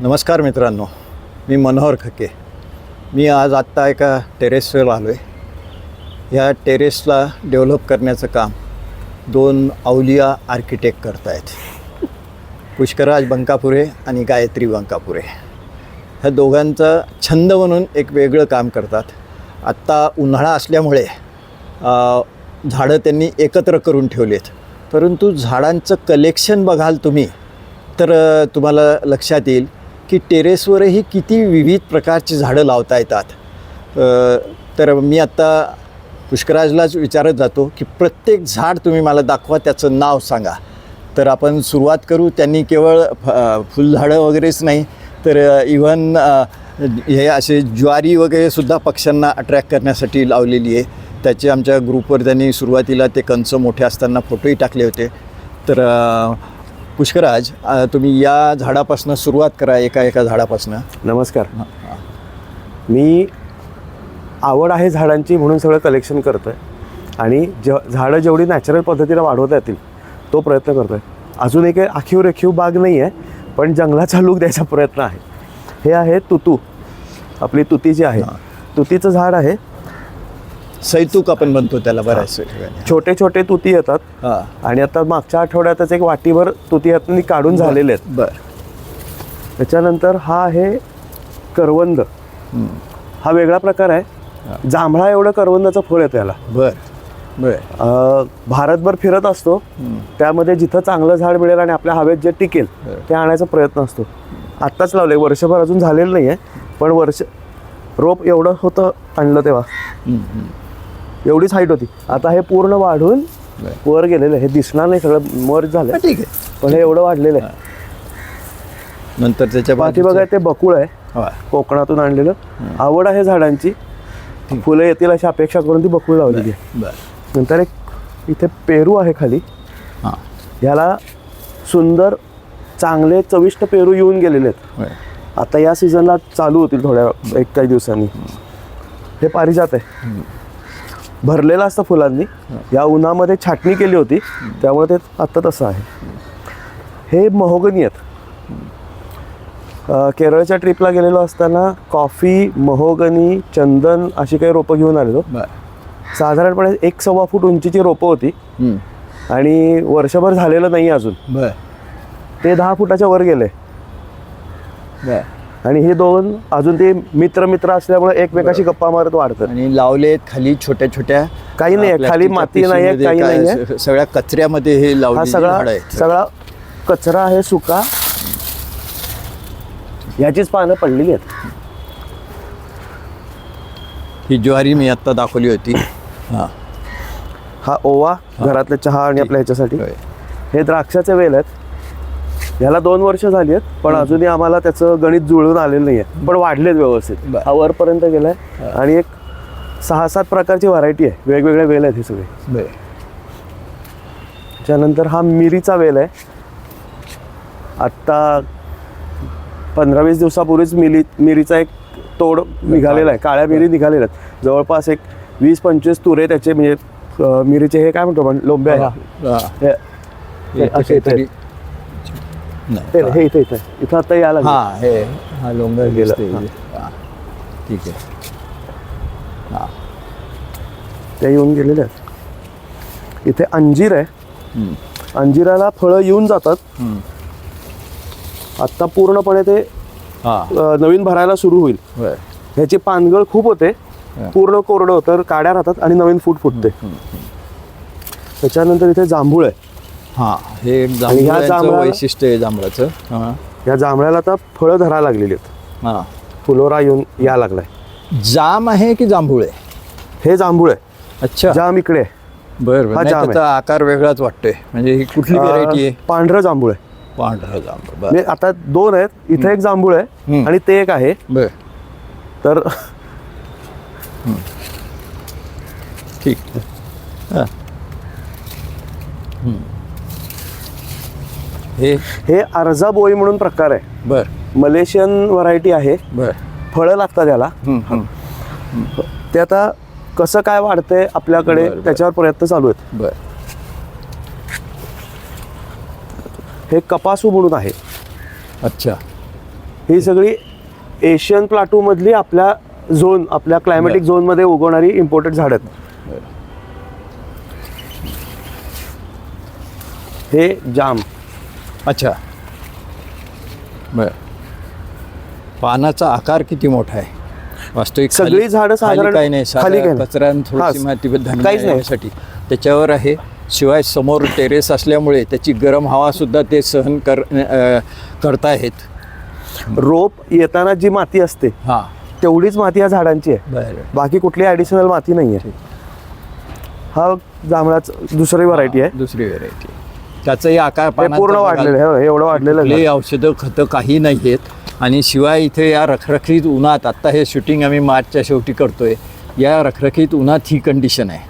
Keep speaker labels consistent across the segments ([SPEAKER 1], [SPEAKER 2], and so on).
[SPEAKER 1] नमस्कार मित्रांनो मी मनोहर खके. मी आज आत्ता एका टेरेसवर आलो आहे ह्या टेरेसला डेव्हलप करण्याचं काम दोन अवलिया आर्किटेक्ट करत आहेत पुष्कराज बंकापुरे आणि गायत्री बंकापुरे. ह्या दोघांचा छंद म्हणून एक वेगळं काम करतात. आत्ता उन्हाळा असल्यामुळे झाडं त्यांनी एकत्र करून ठेवलेत. परंतु झाडांचं कलेक्शन बघाल तुम्ही तर तुम्हाला लक्षात येईल की टेरेसवरही किती विविध प्रकारची झाडं लावता येतात. तर मी आत्ता पुष्कराजलाच विचारत जातो की प्रत्येक झाड तुम्ही मला दाखवा त्याचं नाव सांगा. तर आपण सुरुवात करू. त्यांनी केवळ फ फुलझाडं वगैरेच नाही तर इव्हन हे असे ज्वारी वगैरेसुद्धा पक्ष्यांना अट्रॅक्ट करण्यासाठी लावलेली आहे. त्याचे आमच्या ग्रुपवर त्यांनी सुरुवातीला ते कंच मोठे असताना फोटोही टाकले होते. तर पुष्कराज तुम्ही या झाडापासून सुरुवात करा एका एका झाडापासून.
[SPEAKER 2] नमस्कार. मी आवड आहे झाडांची म्हणून सगळं कलेक्शन करतो आहे आणि ज झाडं जेवढी नॅचरल पद्धतीनं वाढवता येतील तो प्रयत्न करतो आहे अजून एक आखीव रेखीव बाग नाही आहे पण जंगलाचा लूक द्यायचा प्रयत्न आहे. हे आहे तुतू. आपली तुती जी आहे तुतीचं झाड आहे
[SPEAKER 1] सैतूक आपण म्हणतो त्याला बऱ्याच ठिकाणी.
[SPEAKER 2] छोटे छोटे तुती येतात.
[SPEAKER 1] हां.
[SPEAKER 2] आणि आता मागच्या आठवड्यातच एक वाटीभर तुती यातनी काढून झालेले आहेत.
[SPEAKER 1] बरं.
[SPEAKER 2] त्याच्यानंतर हा आहे करवंद. हा वेगळा प्रकार आहे. जांभळा एवढं करवंदाचं फळ येतं याला
[SPEAKER 1] बरं बरं.
[SPEAKER 2] अ, भारतभर फिरत असतो. त्यामध्ये जिथं चांगलं झाड मिळेल आणि आपल्या हवेत जे टिकेल ते आणायचा प्रयत्न असतो. आत्ताच लावले वर्षभर अजून झालेलं नाही आहे पण वर्ष रोप एवढं होतं आणलं तेव्हा. एवढीच हाईट होती. आता हे पूर्ण वाढून. वर गेलेलं हे दिसणार नाही सगळं मर्ज झालं
[SPEAKER 1] ठीक आहे.
[SPEAKER 2] पण हे एवढं वाढलेलं आहे.
[SPEAKER 1] नंतर त्याच्या
[SPEAKER 2] पाठी बघा ते बकुळ आहे. कोकणातून आणलेलं. आवड आहे झाडांची. फुलं येतील अशी अपेक्षा करून ती बकुळ लावलेली आहे. नंतर एक इथे पेरू आहे खाली.
[SPEAKER 1] हां.
[SPEAKER 2] ह्याला सुंदर चांगले चविष्ट पेरू येऊन गेलेले आहेत. आता या सीझनला चालू होतील थोड्या एक काही दिवसांनी. हे पारिजात आहे. भरलेलं असतं फुलांनी. या उन्हामध्ये छाटणी केली होती. त्यामुळे ते आत्ता तसं आहे. हे महोगनी आहेत. केरळच्या ट्रिपला गेलेलो असताना कॉफी महोगनी चंदन अशी काही रोपं घेऊन आलेलो. साधारणपणे एक सव्वा फूट उंचीची रोपं होती. आणि वर्षभर झालेलं नाही अजून. ते दहा फुटाच्या वर गेले. आणि हे दोन अजून ते मित्र मित्र असल्यामुळे एकमेकाशी गप्पा मारत वाढतात.
[SPEAKER 1] आणि लावलेत खाली छोट्या छोट्या
[SPEAKER 2] काही नाहीये,
[SPEAKER 1] अ,
[SPEAKER 2] खाली माती
[SPEAKER 1] पिशवीमध्ये
[SPEAKER 2] काही.
[SPEAKER 1] स- सगळ्या कचऱ्यामध्ये हे
[SPEAKER 2] हा
[SPEAKER 1] लावलेली
[SPEAKER 2] सगळा सगळा कचरा आहे सुका. याचीच पानं पडलेली आहेत.
[SPEAKER 1] ही ज्वारी मी आत्ता दाखवली होती. हां.
[SPEAKER 2] हा ओवा घरातल्या चहा आणि आपल्या ह्याच्यासाठी.
[SPEAKER 1] होय.
[SPEAKER 2] हे द्राक्षाचे वेल आहेत. ह्याला दोन वर्ष झाली आहेत पण अजूनही आम्हाला त्याचं गणित जुळून आलेलं नाही आहे पण वाढलेत व्यवस्थित. हा वरपर्यंत गेलाय आणि एक सहा सात प्रकारची व्हरायटी आहे. वेगवेगळे वेल आहेत हे सगळे. त्यानंतर हा मिरीचा वेल आहे. आत्ता पंधरा वीस दिवसापूर्वीच मिरी मिरीचा एक तोड निघालेला आहे. काळ्या मिरी निघालेल्या आहेत. जवळपास एक वीस पंचवीस तुरे त्याचे म्हणजे मिरीचे हे काय म्हणतो लोंबे आहे
[SPEAKER 1] हां.
[SPEAKER 2] हे- हे
[SPEAKER 1] इथे
[SPEAKER 2] असे इथे
[SPEAKER 1] काहीतरी
[SPEAKER 2] हे-
[SPEAKER 1] नाही.
[SPEAKER 2] हे इथे इथे. इथं आता यायला.
[SPEAKER 1] हां हे हा लोंगर
[SPEAKER 2] गेलं.
[SPEAKER 1] ठीक आहे. हां.
[SPEAKER 2] ते येऊन गेलेले आहेत. इथे अंजीर आहे. अंजिराला फळं येऊन जातात. आत्ता पूर्णपणे ते नवीन भरायला सुरू होईल. ह्याची पानगळ खूप होते. पूर्ण कोरडं होतं काड्या राहतात आणि नवीन फूट फुटते. त्याच्यानंतर इथे जांभूळ आहे.
[SPEAKER 1] हां हे एक
[SPEAKER 2] ह्या
[SPEAKER 1] जांभळाचं
[SPEAKER 2] जांभळाला-
[SPEAKER 1] वैशिष्ट्य आहे जांभळाचं. हां.
[SPEAKER 2] या जांभळ्याला आता फळं धरायला लागलेली आहेत.
[SPEAKER 1] हां.
[SPEAKER 2] फुलोरा येऊन या लागलाय.
[SPEAKER 1] जाम आहे की जांभूळ आहे?
[SPEAKER 2] हे जांभूळ आहे.
[SPEAKER 1] अच्छा.
[SPEAKER 2] जाम इकडे आहे.
[SPEAKER 1] बरं
[SPEAKER 2] हा जाम.
[SPEAKER 1] त्याचा आकार वेगळाच वाटतोय. म्हणजे ही कुठली व्हेरायटी आहे?
[SPEAKER 2] अं, पांढरं जांभूळ आहे.
[SPEAKER 1] पांढरा जांभूळ
[SPEAKER 2] म्हणजे आता दोन आहेत. इथे एक जांभूळ आहे
[SPEAKER 1] हम्म.
[SPEAKER 2] आणि ते एक आहे.
[SPEAKER 1] बरं.
[SPEAKER 2] तर
[SPEAKER 1] ठीक. हां. हं. हे?
[SPEAKER 2] हे अर्जा बोई म्हणून प्रकार आहे.
[SPEAKER 1] बरं.
[SPEAKER 2] मलेशियन व्हरायटी आहे.
[SPEAKER 1] बरं.
[SPEAKER 2] फळं लागतात त्याला. ते आता कसं काय वाढतंय आपल्याकडे. त्याच्यावर प्रयत्न चालू आहेत.
[SPEAKER 1] बरं.
[SPEAKER 2] हे कपासू म्हणून आहे.
[SPEAKER 1] अच्छा.
[SPEAKER 2] ही सगळी एशियन प्लाटूमधली आपल्या झोन आपल्या क्लायमॅटिक झोनमध्ये उगवणारी इम्पोर्टेड झाड आहेत. हे जाम.
[SPEAKER 1] अच्छा. बर. पानाचा आकार किती मोठा आहे? वास्तविक
[SPEAKER 2] सगळी झाडं साधारण-
[SPEAKER 1] काही नाही
[SPEAKER 2] खाली काही नाही.
[SPEAKER 1] कचरा आणि थोडीशी
[SPEAKER 2] हां,
[SPEAKER 1] माती
[SPEAKER 2] काहीच नाही.
[SPEAKER 1] त्याच्यावर आहे शिवाय समोर टेरेस असल्यामुळे त्याची गरम हवा सुद्धा ते सहन कर अ, करताहेत.
[SPEAKER 2] रोप येताना जी माती असते
[SPEAKER 1] हां.
[SPEAKER 2] तेवढीच माती या झाडांची आहे.
[SPEAKER 1] बरं.
[SPEAKER 2] बाकी कुठली ॲडिशनल माती नाही आहे हा जांभळाच दुसरी व्हरायटी आहे.
[SPEAKER 1] दुसरी व्हेरायटी त्याचाही आकार
[SPEAKER 2] हे
[SPEAKER 1] पानाचा
[SPEAKER 2] पूर्ण. वाढलेलं आहे हे एवढं वाढलेलं आहे
[SPEAKER 1] औषधं खतं काही नाही आहेत आणि शिवाय इथे या रखरखीत उन्हात आत्ता हे शूटिंग आम्ही मार्चच्या शेवटी करतोय या रखरखीत उन्हात ही कंडिशन आहे.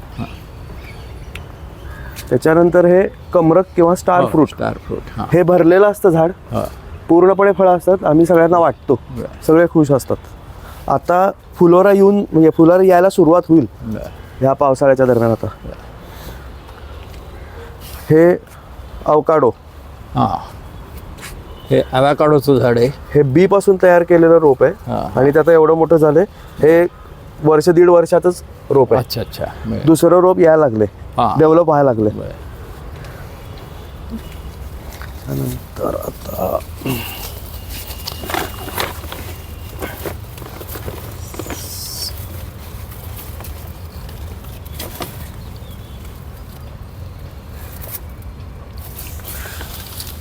[SPEAKER 2] त्याच्यानंतर हे कमरक किंवा स्टार फ्रूट.
[SPEAKER 1] स्टार फ्रूट हां.
[SPEAKER 2] हे भरलेलं असतं झाड.
[SPEAKER 1] हां.
[SPEAKER 2] पूर्णपणे फळं असतात आम्ही सगळ्यांना वाटतो.
[SPEAKER 1] बरं.
[SPEAKER 2] सगळे खुश असतात. आता फुलोरा येऊन म्हणजे फुलोरा यायला सुरुवात होईल
[SPEAKER 1] बरं.
[SPEAKER 2] ह्या पावसाळ्याच्या दरम्यान आता. हे अवकाडो
[SPEAKER 1] हां हे ॲव्हॅकाडोचं झाड आहे
[SPEAKER 2] हे बी पासून तयार केलेलं रोप आहे. आणि त्याचं एवढं मोठं झालंय हे वर्ष दीड वर्षातच रोप आहे
[SPEAKER 1] अच्छा अच्छा.
[SPEAKER 2] दुसरं रोप यायला लागले. डेव्हलप व्हायला लागले
[SPEAKER 1] बरं.
[SPEAKER 2] तर आता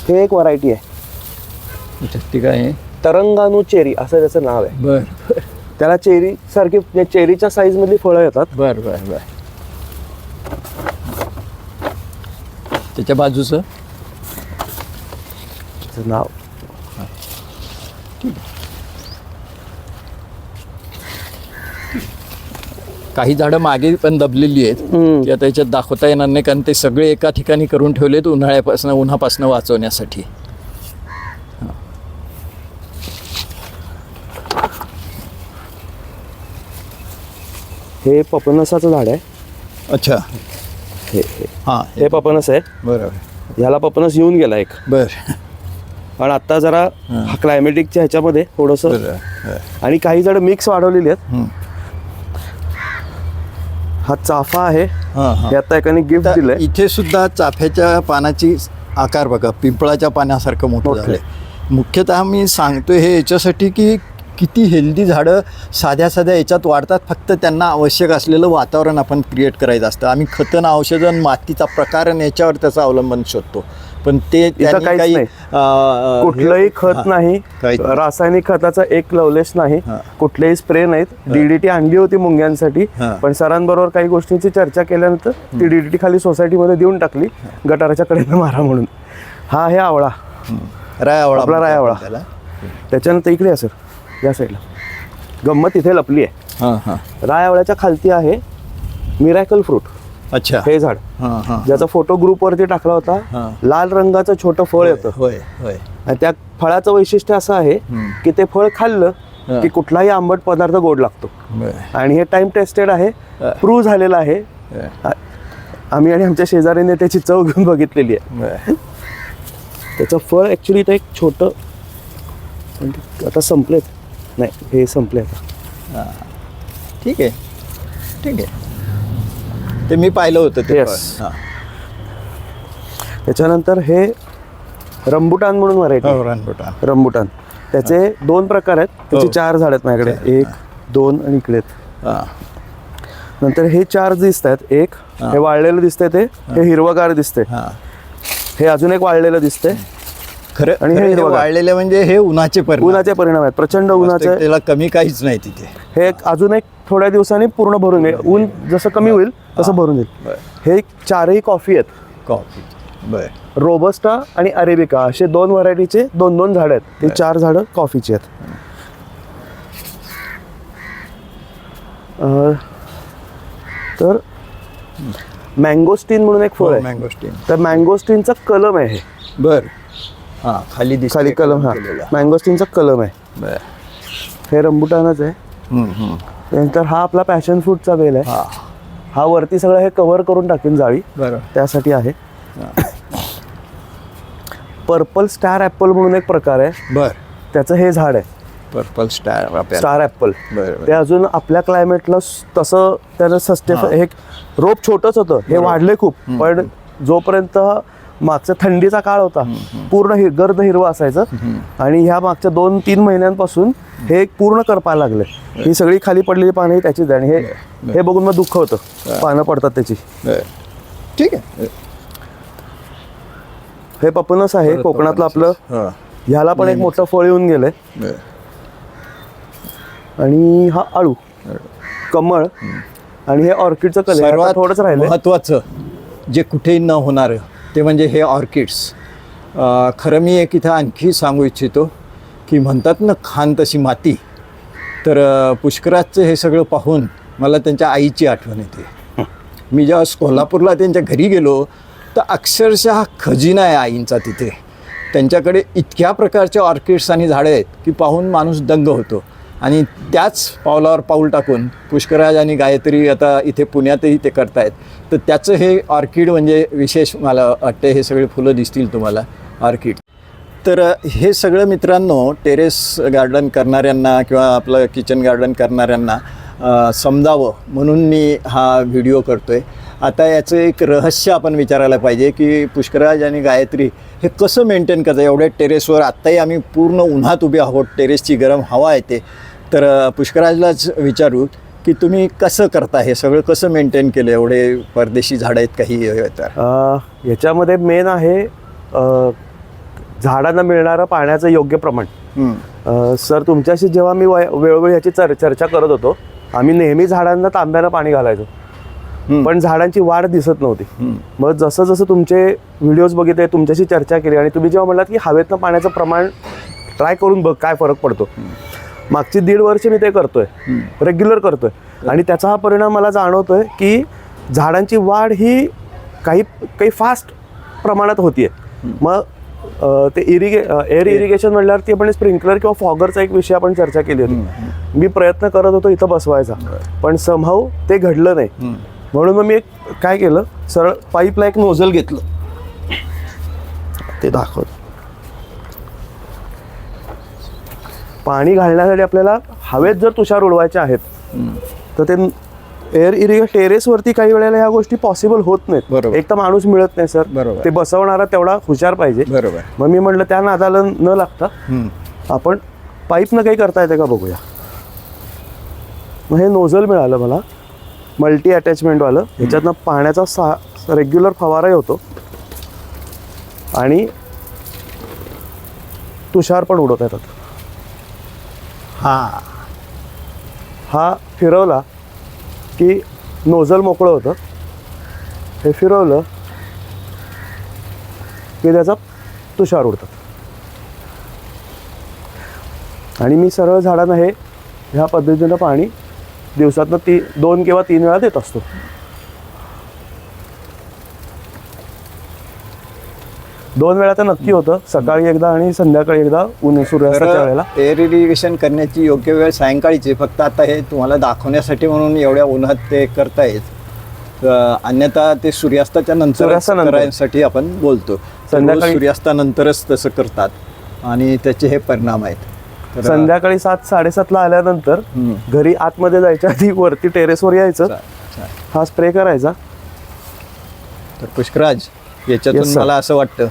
[SPEAKER 2] हे एक व्हरायटी आहे.
[SPEAKER 1] ती काय आहे?
[SPEAKER 2] तरंगानू चेरी असं त्याचं नाव आहे.
[SPEAKER 1] बर.
[SPEAKER 2] त्याला चेरी सारखी चेरीच्या साईज मधली फळं येतात.
[SPEAKER 1] बर बर बर. त्याच्या बाजूचं?
[SPEAKER 2] त्याचं नाव
[SPEAKER 1] काही झाडं मागे पण दबलेली आहेत.
[SPEAKER 2] हम्म.
[SPEAKER 1] ती आता याच्यात दाखवता येणार नाही कारण ते सगळे एका ठिकाणी करून ठेवलेत उन्हाळ्यापासून उन्हापासून वाचवण्यासाठी.
[SPEAKER 2] हे पपनसाचं झाड आहे.
[SPEAKER 1] अच्छा.
[SPEAKER 2] हे हे.
[SPEAKER 1] हां
[SPEAKER 2] पपनस आहे.
[SPEAKER 1] बरोबर.
[SPEAKER 2] ह्याला पपनस येऊन गेला एक.
[SPEAKER 1] बर.
[SPEAKER 2] पण आता जरा क्लायमेटिकच्या ह्याच्यामध्ये थोडंसं. आणि काही झाडं मिक्स वाढवलेली आहेत. हा चाफा आहे.
[SPEAKER 1] हां हां.
[SPEAKER 2] हे आता एकाने गिफ्ट
[SPEAKER 1] तर
[SPEAKER 2] दिलंय.
[SPEAKER 1] इथे सुद्धा चाफ्याच्या पानाची आकार बघा पिंपळाच्या पानासारखं मोठं
[SPEAKER 2] मोठं.
[SPEAKER 1] झालंय. मुख्यतः मी सांगतोय हे याच्यासाठी की किती हेल्दी झाडं साध्या साध्या याच्यात वाढतात फक्त त्यांना आवश्यक असलेलं वातावरण आपण क्रिएट करायचं असतं. आम्ही खतं आणि औषधं आणि मातीचा प्रकार आणि याच्यावर त्याचं अवलंबन शोधतो. पण ते त्यांनी
[SPEAKER 2] काहीच
[SPEAKER 1] काही
[SPEAKER 2] नाही.
[SPEAKER 1] अं,
[SPEAKER 2] कुठलंही खत
[SPEAKER 1] हां.
[SPEAKER 2] नाही.
[SPEAKER 1] काहीच नाही.
[SPEAKER 2] रासायनिक खताचा एक लवलेस नाही.
[SPEAKER 1] हा.
[SPEAKER 2] कुठलेही स्प्रे नाहीत. डीडीटी आणली होती मुंग्यांसाठी.
[SPEAKER 1] हा.
[SPEAKER 2] पण सरांबरोबर काही गोष्टींची चर्चा केल्यानंतर ती डीडीटी खाली सोसायटीमध्ये देऊन टाकली. गटाराच्या कडेनं मारा म्हणून. हा आहे आवळा.
[SPEAKER 1] रायावळा
[SPEAKER 2] आपला
[SPEAKER 1] म्हणतात
[SPEAKER 2] रायावळा.
[SPEAKER 1] त्याला.
[SPEAKER 2] त्याच्यानंतर इकडे आहे सर. या साईडला. गंमत इथे लपली आहे.
[SPEAKER 1] हां हां.
[SPEAKER 2] राय आवळ्याच्या खालती आहे मिरॅकल फ्रूट.
[SPEAKER 1] अच्छा.
[SPEAKER 2] हे झाड.
[SPEAKER 1] हां हां
[SPEAKER 2] ज्याचा फोटो ग्रुपवरती टाकला
[SPEAKER 1] हा.
[SPEAKER 2] होता लाल रंगाचं छोटं फळ येतं.
[SPEAKER 1] होय होय.
[SPEAKER 2] आणि त्या फळाचं वैशिष्ट्य असं आहे. की ते फळ खाल्लं. की कुठलाही आंबट पदार्थ गोड लागतो. आणि हे टाइम टेस्टेड आहे. प्रूव्ह झालेलं आहे. आम्ही आणि आमच्या शेजारीने त्याची चव घेऊन बघितलेली आहे. त्याचं फळ ॲक्च्युली ते एक छोटं ते आता संपलेत. नाही हे संपले आता.
[SPEAKER 1] ठीक आहे. ठीक आहे. ते मी पाहिलं होतं ते
[SPEAKER 2] Yes.
[SPEAKER 1] फळ. हां.
[SPEAKER 2] त्याच्यानंतर हे रंबुटान म्हणून व्हरायटी
[SPEAKER 1] हो
[SPEAKER 2] रंबुटान. त्याचे दोन प्रकार आहेत. त्याची
[SPEAKER 1] हो.
[SPEAKER 2] चार झाड आहेत माझ्याकडे. एक दोन आणि इकडे आहेत.
[SPEAKER 1] हां.
[SPEAKER 2] नंतर हे चार दिसत आहेत एक
[SPEAKER 1] हा.
[SPEAKER 2] वाळलेलं दिसतंय ते. हे. हिरवगार दिसतंय.
[SPEAKER 1] हां.
[SPEAKER 2] हे अजून एक वाळलेलं दिसतंय.
[SPEAKER 1] खरं
[SPEAKER 2] आणि हे
[SPEAKER 1] हे. वाळलेले म्हणजे हे उन्हाचे परिणाम.
[SPEAKER 2] उन्हाचे परिणाम आहेत. प्रचंड उन्हाचे.
[SPEAKER 1] त्याला कमी काहीच नाही तिथे.
[SPEAKER 2] हे एक अजून एक थोड्या दिवसांनी पूर्ण भरून येईल. ऊन जसं कमी होईल तसं भरून येईल. हे चारही कॉफी आहेत.
[SPEAKER 1] कॉफी. बर.
[SPEAKER 2] रोबस्टा आणि अरेबिका असे दोन व्हरायटीचे दोन दोन झाडं आहेत. ते चार झाडं कॉफीची आहेत. तर मँगोस्टीन म्हणून एक फळ आहे.
[SPEAKER 1] मँगोस्टीन.
[SPEAKER 2] तर मँगोस्टीनचा कलम आहे हे.
[SPEAKER 1] बर. हां खाली
[SPEAKER 2] खाली कलम हा.
[SPEAKER 1] केलेला.
[SPEAKER 2] मँगोस्टीनचा कलम आहे.
[SPEAKER 1] बर.
[SPEAKER 2] हे रंबुटानच आहे.
[SPEAKER 1] हम्म, हम्म.
[SPEAKER 2] त्यानंतर हा आपला पॅशन फ्रूटचा वेल आहे.
[SPEAKER 1] हां.
[SPEAKER 2] हा वरती सगळं हे कव्हर करून टाकेन जाळी.
[SPEAKER 1] बरं.
[SPEAKER 2] त्यासाठी आहे. पर्पल स्टार ॲपल म्हणून एक प्रकार आहे.
[SPEAKER 1] बर.
[SPEAKER 2] त्याचं हे झाड आहे.
[SPEAKER 1] पर्पल स्टार
[SPEAKER 2] स्टार ॲपल
[SPEAKER 1] बरोबर
[SPEAKER 2] ते अजून आपल्या क्लायमेटला स- तसं त्यानं सस्टे
[SPEAKER 1] हा.
[SPEAKER 2] हे रोप छोटंच होतं. हे वाढले खूप. पण जोपर्यंत मागचा थंडीचा काळ होता. पूर्ण हि गर्द हिरवं असायचं. आणि ह्या मागच्या दोन तीन महिन्यांपासून हे एक पूर्ण करपायला लागले. ही सगळी खाली पडलेली पानं ही त्याचीच आणि हे हे बघून मग दुःख होतं. पानं पडतात त्याची.
[SPEAKER 1] ठीक आहे.
[SPEAKER 2] हे पपनस आहे. कोकणातलं आपलं ह्याला पण एक मोठं फळ येऊन गेलंय. आणि हा आळू. कमळ. आणि हे ऑर्किडचं कलर. थोडंच राहिलंय.
[SPEAKER 1] महत्त्वाचं जे कुठेही न होणारं ते म्हणजे हे ऑर्किड्स. खरं मी एक इथं आणखी सांगू इच्छितो की म्हणतात ना खान तशी माती. तर पुष्कराजचं हे सगळं पाहून मला त्यांच्या आईची आठवण येते. मी जेव्हा कोल्हापूरला त्यांच्या घरी गेलो तर अक्षरशः खजिना आहे आईंचा तिथे. त्यांच्याकडे इतक्या प्रकारच्या ऑर्किड्स आणि झाडं आहेत की पाहून माणूस दंग होतो. आणि त्याच पावलावर पाऊल टाकून पुष्कराज आणि गायत्री आता इथे पुण्यातही ते करतायत. तर त्याचं हे ऑर्किड म्हणजे विशेष मला वाटतं हे सगळे फुलं दिसतील तुम्हाला ऑर्किड. तर हे सगळं मित्रांनो टेरेस गार्डन करणाऱ्यांना किंवा आपलं किचन गार्डन करणाऱ्यांना समजावं म्हणून मी हा व्हिडिओ करतो आहे आता याचं एक रहस्य आपण विचारायला पाहिजे की पुष्कराज आणि गायत्री हे कसं मेंटेन करतात? एवढ्या टेरेसवर आत्ताही आम्ही पूर्ण उन्हात उभे आहोत. टेरेसची गरम हवा येते. तर पुष्कराजलाच विचारू की तुम्ही कसं करता हे सगळं? कसं मेंटेन केलं? एवढे परदेशी झाडं आहेत काही हे तर.
[SPEAKER 2] याच्यामध्ये मेन आहे झाडांना मिळणारं पाण्याचं योग्य प्रमाण.
[SPEAKER 1] हं,
[SPEAKER 2] सर तुमच्याशी जेव्हा मी वेळोवेळी ह्याची चर चर्चा करत होतो आम्ही नेहमी झाडांना तांब्यानं पाणी घालायचो. पण झाडांची वाढ दिसत नव्हती. मग जसं जसं तुमचे व्हिडिओज बघितले तुमच्याशी चर्चा केली आणि तुम्ही जेव्हा म्हणालात की हवेतनं पाण्याचं प्रमाण ट्राय करून बघ काय फरक पडतो. मागची दीड वर्ष मी ते करतोय. रेग्युलर करतोय. आणि त्याचा हा परिणाम मला जाणवतोय की झाडांची वाढ ही काही काही फास्ट प्रमाणात होतीये. मग ते इरिगे एअर इरिगेशन म्हटल्यावर ती आपण स्प्रिंकलर किंवा फॉगरचा एक विषय आपण चर्चा केली होती. मी प्रयत्न करत होतो इथं बसवायचा. पण समहाऊ ते घडलं नाही. म्हणून मग मी एक काय केलं? सरळ पाईपला एक नोझल घेतलं. ते दाखवत. पाणी घालण्यासाठी आपल्याला हवेत जर तुषार उडवायचे आहेत तर ते एअर इरिगे टेरेसवरती काही वेळेला ह्या गोष्टी पॉसिबल होत नाहीत.
[SPEAKER 1] बरोबर.
[SPEAKER 2] एक तर माणूस मिळत नाही सर
[SPEAKER 1] बरोबर.
[SPEAKER 2] ते बसवणारा तेवढा हुशार पाहिजे.
[SPEAKER 1] बरोबर.
[SPEAKER 2] मग मी म्हटलं त्या नादाला न लागता. आपण पाईपनं काही करता येते का बघूया? मग हे नोझल मिळालं मला. मल्टी अटॅचमेंटवालं ह्याच्यातनं पाण्याचा सा रेग्युलर फवाराही होतो. आणि तुषार पण उडवता येतात.
[SPEAKER 1] हां.
[SPEAKER 2] हा फिरवला की नोझल मोकळं होतं. हे फिरवलं की त्याचा तुषार उडतात. आणि मी सरळ झाडांना हे ह्या पद्धतीनं पाणी दिवसातनं ती दोन किंवा तीन वेळा देत असतो. दोन वेळा तर नक्की होतं. सकाळी एकदा आणि संध्याकाळी एकदा ऊन सूर्यास्ताच्या वेळेला
[SPEAKER 1] एअर इरिगेशन करण्याची योग्य वेळ सायंकाळीची. फक्त आता हे तुम्हाला दाखवण्यासाठी म्हणून एवढ्या उन्हात ते करतायत. अं, अन्यथा ते सूर्यास्ताच्या नंतर आपण बोलतो.
[SPEAKER 2] संध्याकाळी-
[SPEAKER 1] सूर्यास्तानंतरच तसं करतात. आणि त्याचे हे परिणाम आहेत.
[SPEAKER 2] संध्याकाळी सात साडेसातला आल्यानंतर. घरी आतमध्ये जायच्या आधी वरती टेरेसवर यायचं. हा स्प्रे करायचा.
[SPEAKER 1] तर पुष्कराज याच्यातून. मला असं वाटतं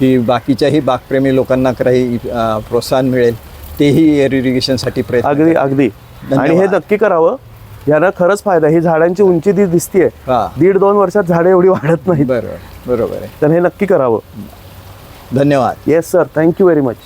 [SPEAKER 1] की बाकीच्याही बागप्रेमी लोकांना काही प्रोत्साहन मिळेल तेही एअर इरिगेशनसाठी प्रयत्न
[SPEAKER 2] अगदी अगदी. आणि हे. नक्की करावं. यानं खरंच फायदा ही झाडांची उंची ती दिसतीये
[SPEAKER 1] हा.
[SPEAKER 2] दीड दोन वर्षात झाडे एवढी वाढत नाहीत.
[SPEAKER 1] बरोबर बरोबर आहे.
[SPEAKER 2] तर हे नक्की करावं.
[SPEAKER 1] धन्यवाद.
[SPEAKER 2] Yes sir thank you very much